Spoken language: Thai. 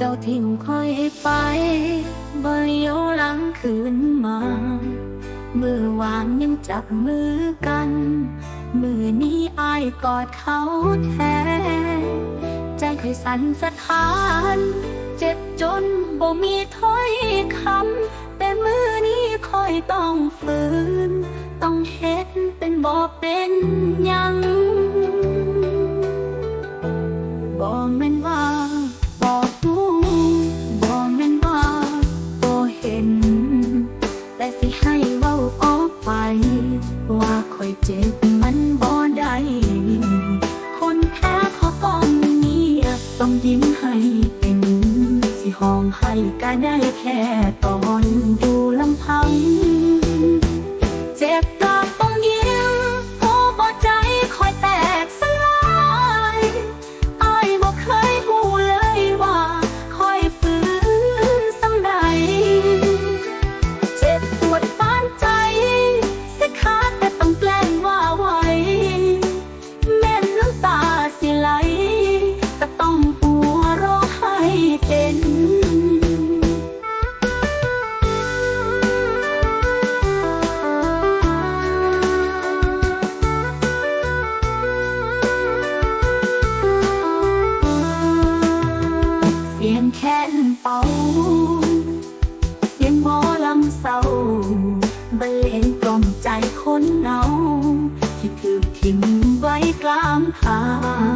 บ่เลี้งคอยวหลังคืนมามือวางยังจับมือกัน มือนี้อายกอดเขาแทนใจเคยสั่นสะท้าน เจ็บจนบ่มีถ้อยคำแต่มือนี้คอยต้องฝืน ต้องเฮ็ดเป็นบ่เป็นยัง ไป ว่าคอยเจ็บมันบ่ได้คนแพ้เขาต้องเงียบต้องยิ้มให้เป็นสิห้องให้ก็ได้แค่ตอนดูลำพังามหา